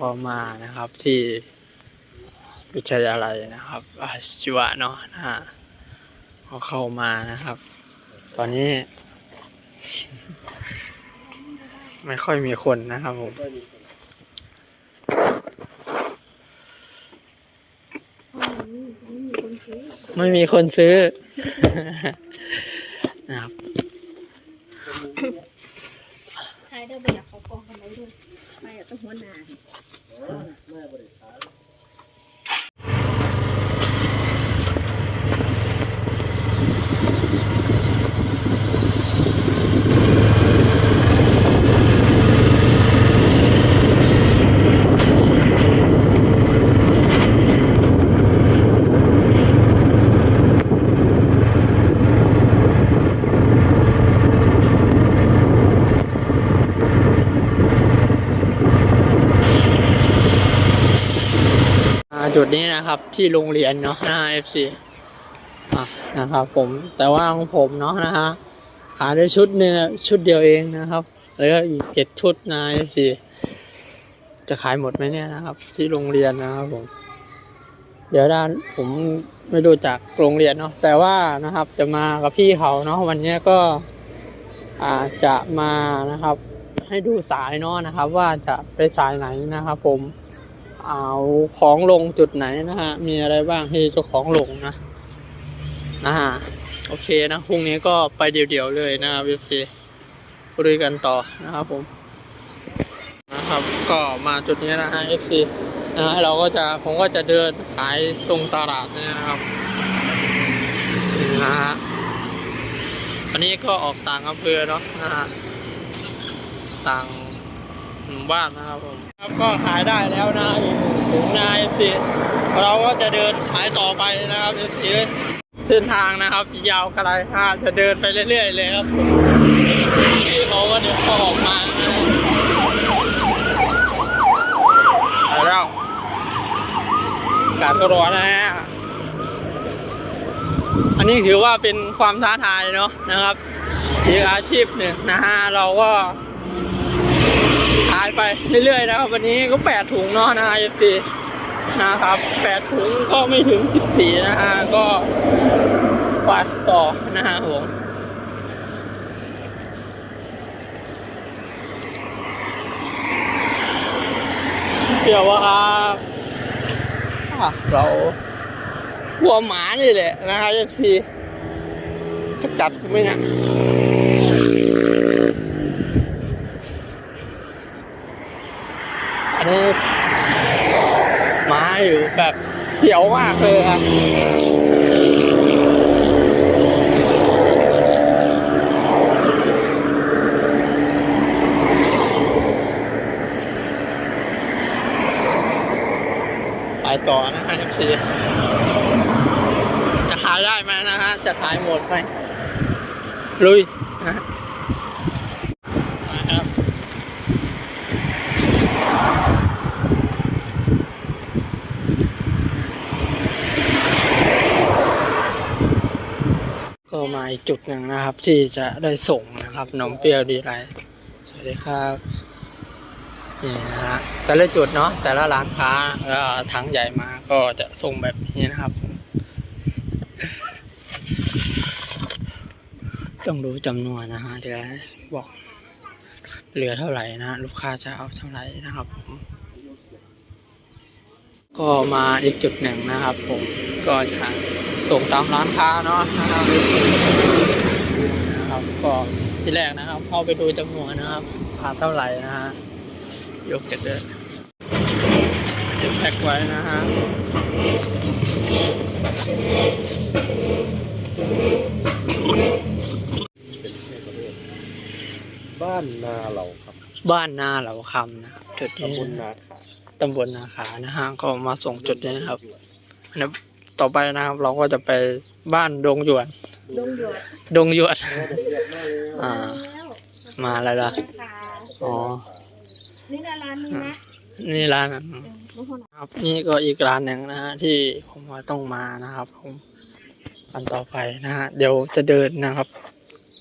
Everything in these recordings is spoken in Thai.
ก็มานะครับที่วิทยาลัยนะครับอาชีวะเนาะนะฮะก็เข้ามานะครับ ตอนนี้ ไม่ค่อยมีคนนะครับผมไม่มีคนซื้อนะครับใช่ได้ไปอยากเขากองกันไว้ด้วยไปอะต้องหัวหน้า อ่า จุดนี้นะครับ ที่โรงเรียนเนาะนะ FC นะครับ ผมแต่ว่าของผมเนาะนะฮะหาได้ชุดหนึ่งชุดเดียวเองนะครับ แล้วก็อีกเจ็ดชุดนะ FC จะขายหมดไหมเนี่ยนะครับ ที่โรงเรียนนะครับผม เดี๋ยวด้านผมไม่รู้จักโรงเรียนเนาะแต่ว่านะครับ จะมากับพี่เขาเนาะวันนี้ก็อาจะมานะครับ ให้ดูสายเนาะนะครับ ว่าจะไปสายไหนนะครับ ผม เอาของลงจุดไหนนะฮะ มีอะไรบ้างที่เจ้าของลงนะ นะฮะ โอเคนะพรุ่งนี้ก็ไปเดี่ยวๆเลยนะครับเว็บซีคุยกันต่อนะครับผม นะครับก็มาจุดนี้นะฮะ FC นะฮะเราก็จะผมก็จะเดินขายตรงตลาดนี่นะครับนี่นะฮะวันนี้ก็ออกต่างอำเภอเนาะนะฮะต่าง หมู่บ้านนะครับผมครับก็ขายได้แล้วนะอีกถึงนาเอฟซีเราก็จะเดินขายต่อไปนะครับเอฟซีเส้นทางนะครับ ยาวไกลฮะจะเดินไปเรื่อย ๆ เลยครับผมพี่เขาก็เดินออกมาแล้วกาศก็ร้อนนะฮะอันนี้ถือว่าเป็นความท้าทายเนาะนะครับอีกอาชีพหนึ่งนะฮะเราก็ ขายไปเรื่อยๆนะครับ วันนี้ก็แปดถุงเนาะนะเอฟซีนะครับแปดถุงก็ไม่ถึงสิบสี่นะฮะก็ไปต่อนะฮะผมเดี๋ยวว่าครับเรากลัวหมานี่แหละนะฮะเอฟซีจะจัดกูไหมเนี่ย อันนี้หมาอยู่แบบ เสียวมากเลยครับไปต่อนะฮะ FC จะขายได้ไหมนะฮะ จะขายหมดไหมลุยนะฮะมาครับ ก็ มาอีกจุดหนึ่งนะครับ ที่จะได้ส่งนะครับนมเปรี้ยวดีไรสวัสดีครับนี่นะฮะแต่ละจุดเนาะแต่ละร้านค้าแล้วถังใหญ่มาก็จะส่งแบบนี้นะครับ ต้องรู้จำนวนนะฮะเดี๋ยวบอกเหลือเท่าไหร่นะลูกค้าจะเอาเท่าไหร่นะครับผมก็มาอีกจุดหนึ่งนะครับ ผมก็จะ ส่งตามร้านค้าเนาะนะครับนะครับก็ที่แรกนะครับ เข้าไปดูจำนวนนะครับพาเท่าไหร่นะฮะยกจะเดินเก็บแพ็กไว้นะฮะบ้านนาเราครับ บ้านนาเหล่าคำนะครับจุดนี้ตำบลนาขาตำบลนาขานะฮะก็มาส่งจุดนี้นะครับอันนี้ ต่อไปนะครับ เราก็จะไปบ้านดงหยวน ดงหยดดงหยวดเรียกมาแล้วอ่าแล้วมาแล้วล่ะค่ะอ๋อ นี่นะร้านนี้นะนี่ร้านเออบางคนครับ นี่ก็อีกร้านหนึ่งนะฮะที่ผมว่าต้องมานะครับ ผมอันต่อไปนะฮะเดี๋ยวจะเดินนะครับ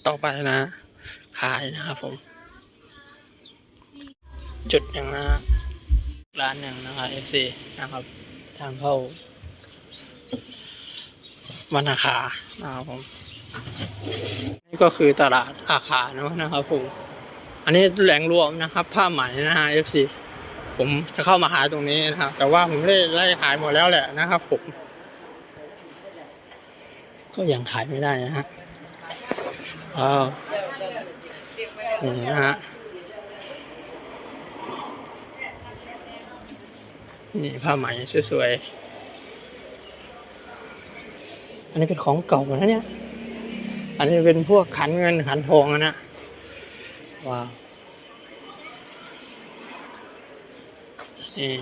ต่อไปนะขายนะครับผม จุดอย่างนะฮะร้านหนึ่งนะครับ FC นะครับ ทางเข้า วันอาคานะครับผมนี่ก็คือตลาดอาคาเนาะนะครับผม อันนี้แหล่งรวมนะครับ ผ้าไหมนะฮะ FC ผมจะเข้ามาหาตรงนี้นะครับ แต่ว่าผมได้ไล่ขายหมดแล้วแหละนะครับผม ก็ยังขายไม่ได้นะฮะว้าวนี่นะฮะนี่ผ้าไหมสวยๆ อันนี้เป็นของเก่านะเนี่ย อันนี้เป็นพวกขันเงินขันทองนะว้าวนี่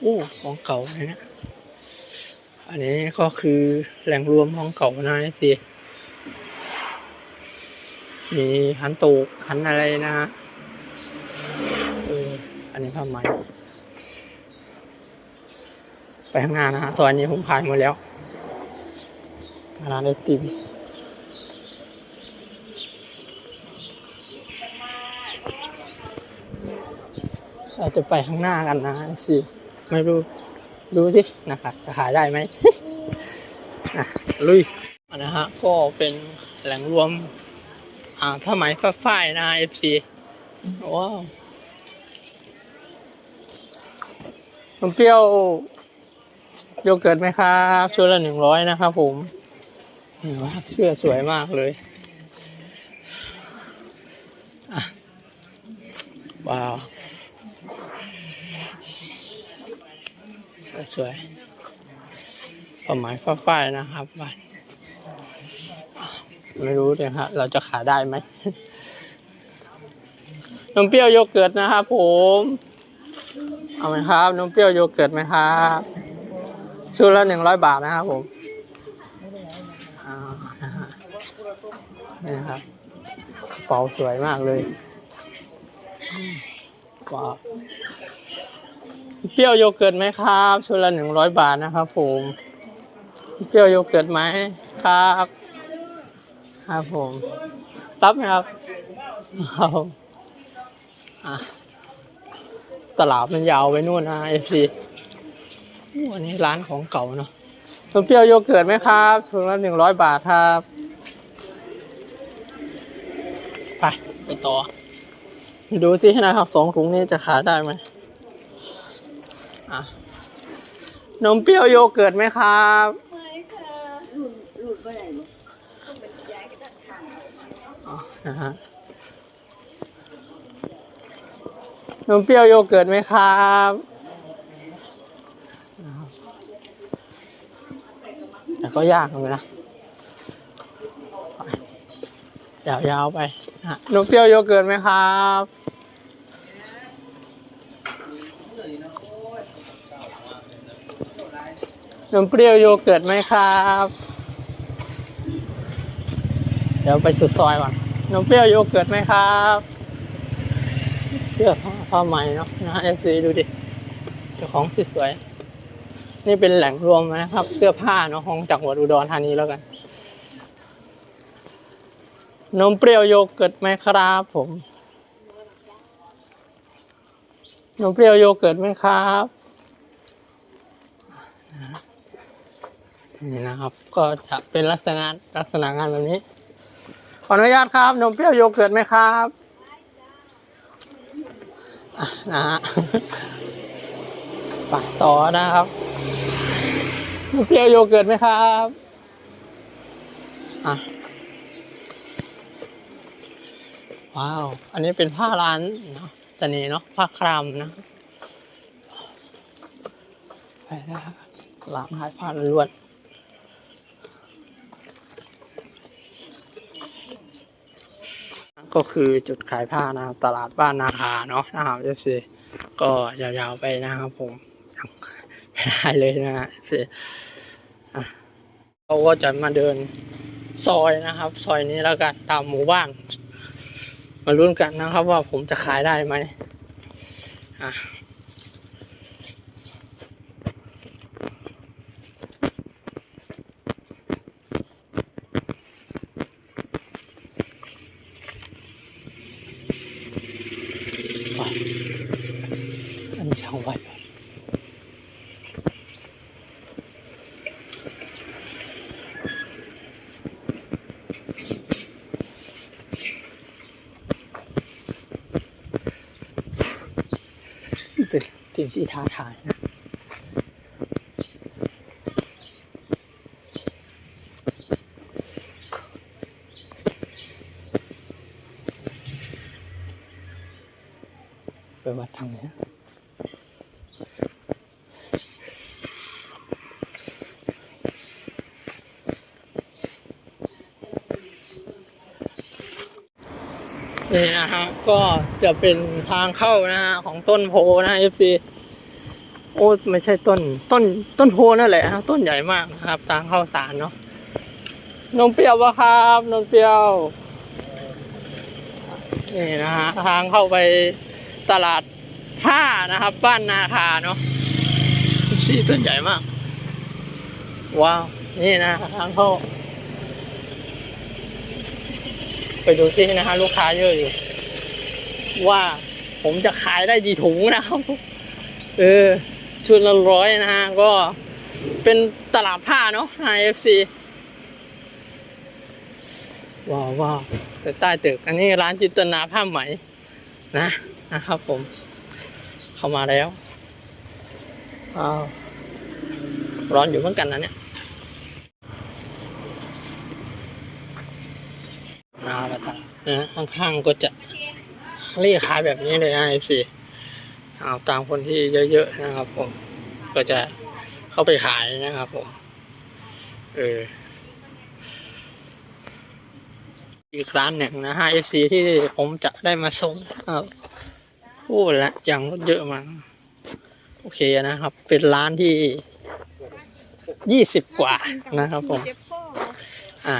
โอ้ของเก่าเลยนะอันนี้ก็คือแหล่งรวมของเก่านะสิมีขันโตกขันอะไรนะฮะเอออันนี้ผ้าไหมไปข้างหน้านะฮะซอยนี้ผมผ่านหมดแล้ว ร้านไอติมเราจะไปข้างหน้ากันนะสิไม่รู้ดูสินะครับจะขายได้ไหมนะลุยอันนะฮะก็เป็นแหล่งรวม อ่าผ้าไหมฟ้าฝ้ายนะเอฟซีว้าวผมเปรี้ยวโยเกิร์ตไหมครับชุดละหนึ่งร้อยนะครับผม นี่ว่าเสื้อสวยมากเลยว้าวสวยสวยๆประมาณฟ้าๆนะครับบ้านไม่รู้เลยครับเราจะขายได้ไหมนมเปรี้ยวโยเกิร์ตนะครับผม เอาไหมครับนมเปรี้ยวโยเกิร์ตไหมครับชุดละหนึ่งร้อยบาทนะครับผม นี่นะครับกระเป๋าสวยมากเลยว้าวเปรี้ยวโยเกิร์ตไหมครับชุดละหนึ่งร้อยบาทนะครับผมเปรี้ยวโยเกิร์ตไหมครับครับผมรับไหมครับครับผมอะตลาดมันยาวไปนู่นนะเอฟซีวันนี้ร้านของเก่าเนาะนมเปรี้ยวโยเกิร์ตไหมครับถุงละหนึ่งร้อยบาทครับ ไปไปต่อ ดูสินะครับสองถุงนี้จะขายได้ไหมอะนมเปรี้ยวโยเกิร์ตไหมครับ ไม่ค่ะหลุดหลุดไปไหนลูกต้องเป็นยายก็ด้านข้างอ๋อนะฮะนมเปรี้ยวโยเกิร์ตไหมครับแต่ก็ยากเลยนะไปยาวๆไป นมเปรี้ยวโยเกิร์ตไหมครับนมเปรี้ยวโยเกิร์ตไหมครับ เดี๋ยวไปสุดซอยก่อนนมเปรี้ยวโยเกิร์ตไหมครับ เสื้อผ้าผ้าไหมเนาะนะเอฟซีดูดิเจ้าของสวยๆนี่เป็นแหล่งรวมนะครับ เสื้อผ้าเนาะของจังหวัดอุดรธานีแล้วกัน นมเปรี้ยวโยเกิร์ตไหมครับผมนมเปรี้ยวโยเกิร์ตไหมครับนี่นะครับ ก็จะเป็นลักษณะลักษณะงานแบบนี้ ขออนุญาตครับ นมเปรี้ยวโยเกิร์ตไหมครับอะนะฮะไปต่อนะครับนมเปรี้ยวโยเกิร์ตไหมครับอะ ว้าว อันนี้เป็นผ้าร้านเนาะตะนีเนาะผ้าครามนะไปแล้วครับร้านขายผ้าล้วนก็คือจุดขายผ้านะครับตลาดบ้านนาคาเนาะนะครับเอฟซีก็ยาวๆไปนะครับผมไม่ได้เลยนะฮะ FC อะเราก็จะมาเดินซอยนะครับ ซอยนี้แล้วกันตามหมู่บ้าน มาลุ้นกันนะครับว่าผมจะขายได้ไหมอะไป ช่างวัน เป็นสิ่งที่ท้าทายนะ ไปวัดทางไหนอะ นี่นะฮะก็จะเป็นทางเข้านะฮะของต้นโพนะ FC โอ้ไม่ใช่ต้น ต้นต้นโพนั่นแหละฮะต้นใหญ่มากนะครับ ทางเข้าสารเนาะนมเปรี้ยวปะครับนมเปรี้ยวนี่นะฮะทางเข้าไปตลาดผ้านะครับ บ้านนาคาเนาะสีต้นใหญ่มาก ว้าว นี่นะทางเข้า ไปดูซินะฮะลูกค้าเยอะอยู่ ว่าผมจะขายได้กี่ถุงนะครับ เออชุดละร้อยนะฮะ ก็เป็นตลาดผ้าเนาะ IFC ว้าวว้าวใต้ตึก อันนี้ร้านจิตนาผ้าไหม นะนะครับผม เข้ามาแล้วอ้าวร้อนอยู่เหมือนกันนะเนี่ยนาประตา นะข้างๆก็จะเรียกขายแบบนี้เลยนะเอฟซีเอาตามคนที่เยอะๆนะครับผม ก็จะเข้าไปขายนะครับผม เอออีกร้านหนึ่งนะฮะ FC ที่ผมจะได้มาส่งครับโอ้ละอย่างรถเยอะมากโอเคนะครับ เป็นร้านที่ยี่สิบกว่านะครับผม อะ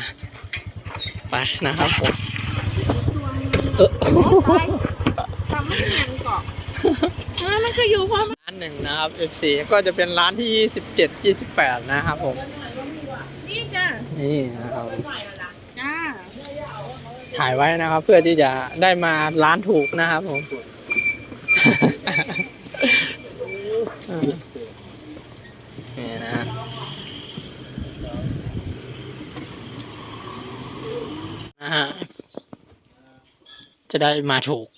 ไปนะครับผม ทำไม่ได้ยังเกาะเออมันคืออยู่พร้อมร้านหนึ่งนะครับ FC ก็จะเป็นร้านที่ยี่สิบเจ็ดยี่สิบแปดนะครับผม นี่จ้ะนี่นะครับจ้าถ่ายไว้นะครับ เพื่อที่จะได้มาร้านถูกนะครับผมนี่นะนะฮะ จะได้มาถูก